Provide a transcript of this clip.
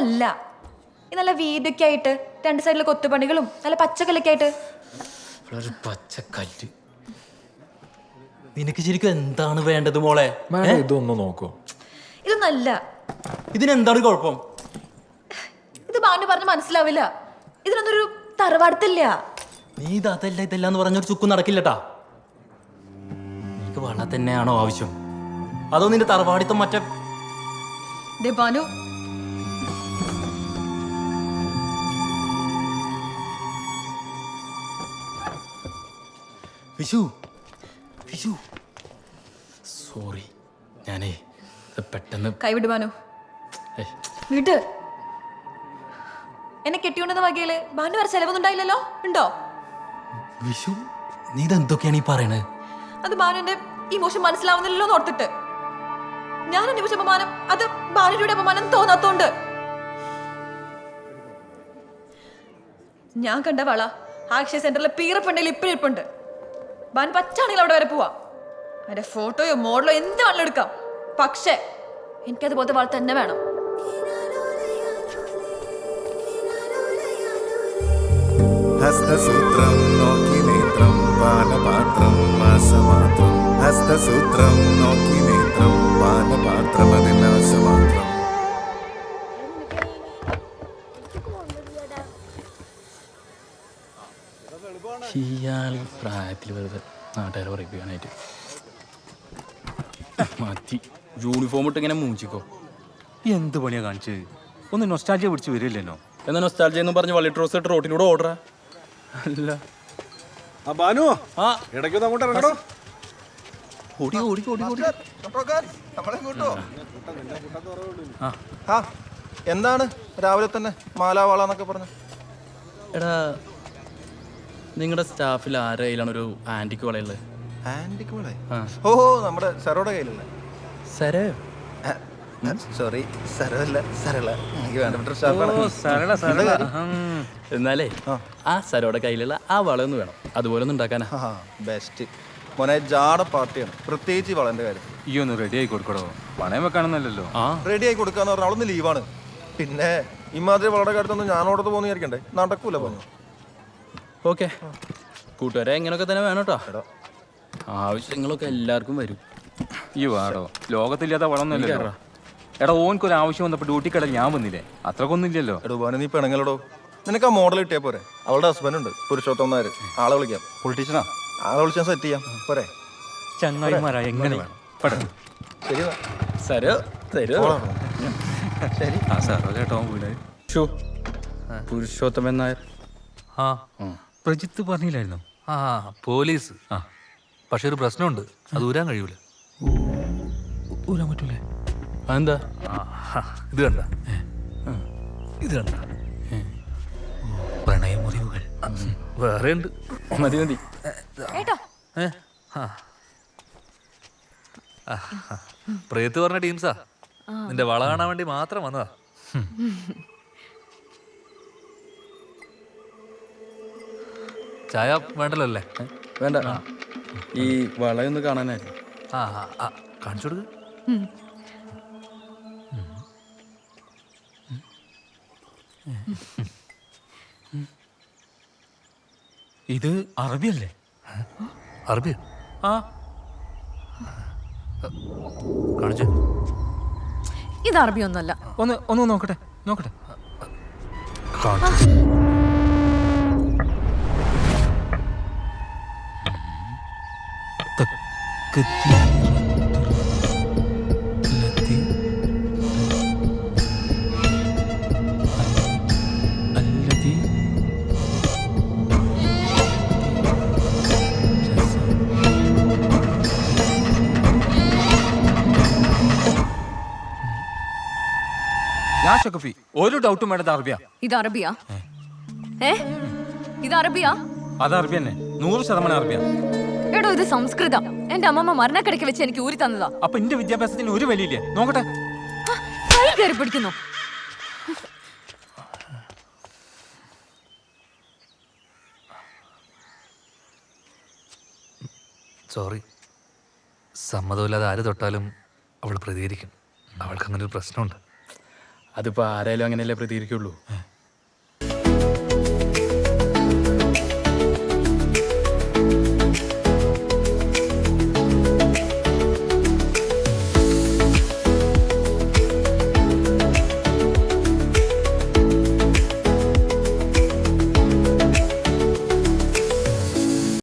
അല്ല. ഈ നല്ല വീടൊക്കെ ആയിട്ട് രണ്ട് സൈഡിൽ കൊത്തുപണികളും നല്ല പച്ചക്കല്ലൊക്കെ ആയിട്ട് ഒരു പച്ചക്കല്ല്. നിനക്ക് ശരിക്കും എന്താണ് വേണ്ടത് മോളെ? മാഡം ഇതൊന്ന് നോക്കൂ. ഇതൊന്നല്ല. ഇതിനെന്താണ് കുഴപ്പം? ഇത് ബാനു പറഞ്ഞ് മനസ്സിലാവില്ല. ഇതിനൊന്നൊരു തറവാടത്തില്ല. നീ ഇത് അതല്ല ഇതല്ല എന്ന് പറഞ്ഞൊരു ചുക്കും നടക്കില്ലട്ടാ. നിനക്ക് വള തന്നെയാണോ ആവശ്യം? അതോ നിന്റെ തറവാടിത്തം മറ്റേ ദേ ബാനു വിഷു. വിഷു. സോറി ഞാനേ പെട്ടെന്ന് കൈവിടുവാനോ വിട് എന്നെ കെട്ടിക്കൊണ്ടെന്ന വകയിൽ ബാനു വരെ ചെലവൊന്നുണ്ടായില്ലല്ലോ? ഉണ്ടോ? വിഷു നീ ഇതെന്തൊക്കെയാണ് ഈ പറയണത് അത് ബാനുവിന്റെ ഇമോഷൻ മനസ്സിലാവുന്നില്ലല്ലോ എന്ന് ഓർത്തിട്ട്. ഞാൻ അനുഭവിച്ച അപമാനം അത് ബാനുവിന്റെ അപമാനം തോന്നാത്തോണ്ട്. ഞാൻ കണ്ട വള ആക്ഷയ സെന്ററിലെ പീറപ്പെണ്ണയിൽ ഇപ്പോഴും ഇരിപ്പുണ്ട്. ബാൻ പച്ചാണെങ്കിൽ അവിടെ വരെ പോവാ. അതിന്റെ ഫോട്ടോയോ മോഡലോ എന്ത് വേണമെങ്കിലും എടുക്കാം. പക്ഷേ എനിക്കതുപോലത്തെ വാൾ തന്നെ വേണം. ഹസ്തസൂത്രം നോക്കി നേത്രം പാനപാത്രം മാസമാത്രം. ഹസ്തസൂത്രം നോക്കി നേത്രം പാനപാത്രം ഇയാൾ പ്രായത്തിൽ വെറുതെ നാട്ടുകാരെ പറയിപ്പിക്കാനായിട്ട്. മാറ്റി യൂണിഫോം ഇട്ട് ഇങ്ങനെ മൂഞ്ചിക്കോ. ഈ എന്ത് പണിയാ കാണിച്ചത് ഒന്ന് നൊസ്റ്റാൾജിയ പിടിച്ച് വരില്ലല്ലോ. എന്നാ നൊസ്റ്റാൾജി എന്ന് പറഞ്ഞ് വള്ളി ട്രോസ് ഇട്ട് റോട്ടിലൂടെ ഓർഡറാ അല്ല. ആ ബാനു. ആ. ഇടയ്ക്കൊന്ന് അങ്ങോട്ട് ഇറങ്ങണോ? ഓടി ഓടി ഓടി ഓടി. ആ എന്താണ്? രാവിലെ തന്നെ മാലാവാള എന്നൊക്കെ പറഞ്ഞു. എടാ നിങ്ങളുടെ സ്റ്റാഫിൽ ആരുടെ കയ്യിലാണ് ഒരു ആന്റിക് വളയുള്ളത് ആന്റിക്ക് മോളെ ആ. ഓ നമ്മുടെ സരോടെ കയ്യിലല്ലേ സരേ? സോറി സരല്ല സരള. എനിക്ക് വേണ്ടപ്പെട്ട സ്റ്റാഫാണ്. സരള സരള. എന്നാലേ ആ. സരോടെ കയ്യിലുള്ള ആ വളയൊന്ന് വേണം. അതുപോലെ ഒന്ന് ഉണ്ടാക്കാനാ. ബെസ്റ്റ്. മോനെ ജാട പാർട്ടിയാണ്. പ്രത്യേകിച്ച് വളന്റെ കാര്യം. ഈ ഒന്ന് റെഡി ആയി കൊടുക്കടോ. പണയം വെക്കാണെന്നല്ലല്ലോ ആ. റെഡി ആയി കൊടുക്കാന്ന് പറഞ്ഞാൽ അവളൊന്ന് ലീവാണ് പിന്നെ ഇമാതിരി വളരെ കാര്യത്തൊന്നും ഞാനോടത്ത് പോകുന്ന വിചാരിക്കണ്ടേ? നടക്കൂല പറഞ്ഞു ഓക്കെ. കൂട്ടുകാരെ എങ്ങനെയൊക്കെ തന്നെ വേണം കേട്ടോ. ആവശ്യങ്ങളൊക്കെ എല്ലാവർക്കും വരും. ഈ വാടോ ലോകത്തില്ലാത്ത വളമൊന്നുമല്ലല്ലോ. എടാ ഓൻക്കൊരു ആവശ്യം വന്നപ്പോ ഡ്യൂട്ടി കട ഞാൻ വന്നില്ലേ? അത്രക്കൊന്നും ഇല്ലല്ലോ എടോ നീ പെണങ്ങളോടോ നിനക്ക് ആ മോഡൽ കിട്ടിയാ പോരെ. അവളുടെ ഹസ്ബൻഡ് ഉണ്ട് പുരുഷോത്തം നായർ ആളെ വിളിക്കാം. പൊളിറ്റീഷ്യനാ ആളെ വിളിച്ചാൽ സെറ്റ് ചെയ്യാം. പോരെ. ചങ്ങായിമാരാ എങ്ങനെ? വേണം ശരി. സരോ ശരി. ആ സാറോ കേട്ടോ വീട് ഷോ പുരുഷോത്തമൻ നായർ. ആ. പ്രജിത്ത് പറഞ്ഞില്ലായിരുന്നു? ആ പോലീസ്. ആ. പക്ഷെ ഒരു പ്രശ്നമുണ്ട്. അത് ഊരാൻ കഴിയൂല. ഊരാൻ പറ്റൂലേ? അതെന്താ? ആ, ഇത് കണ്ട. ഇത് കണ്ട. പ്രണയമുറിവുകൾ. വേറെ ഉണ്ട്. മതി മതി. ഏട്ടാ. പ്രേത്ത് പറഞ്ഞ ടീംസാ. നിന്റെ വള കാണാൻ വേണ്ടി മാത്രം വന്നതാ. ചായ വേണ്ടല്ലോ അല്ലേ? വേണ്ട. ഈ വളയൊന്ന് കാണാനായിരുന്നു. ആ ആ, കാണിച്ചു കൊടുക്ക്. ഇത് അറബിയല്ലേ? അറബി ആ. കാണിച്ചു. ഇത് അറബിയൊന്നുമല്ല. ഒന്ന് ഒന്ന് നോക്കട്ടെ നോക്കട്ടെ. കാണിച്ചു ഞാൻ ഷക്കഫി ഒരു ഡൗട്ടും വേണ്ട അറബിയ. ഇത് അറബിയ? ഏ. ഇത് അറബിയ? അത് അറബി തന്നെ നൂറ് ശതമാനം അറബിയ. എടോ ഇത് സംസ്കൃതം. എന്റെ അമ്മമ്മ മരണക്കിടയ്ക്ക് വെച്ച് എനിക്ക് ഊരി തന്നതാ. അപ്പൊ എന്റെ വിദ്യാഭ്യാസത്തിന് ഒരു വിലയില്ലേ. നോക്കട്ടെ. ആ, കൈ കയറി പിടിക്കുന്നു. സോറി. സമ്മതമില്ലാതെ ആര് തൊട്ടാലും അവൾ പ്രതികരിക്കും. അവൾക്ക് അങ്ങനെ ഒരു പ്രശ്നമുണ്ട്. അതിപ്പോ ആരായാലും അങ്ങനെയല്ലേ പ്രതികരിക്കുള്ളൂ?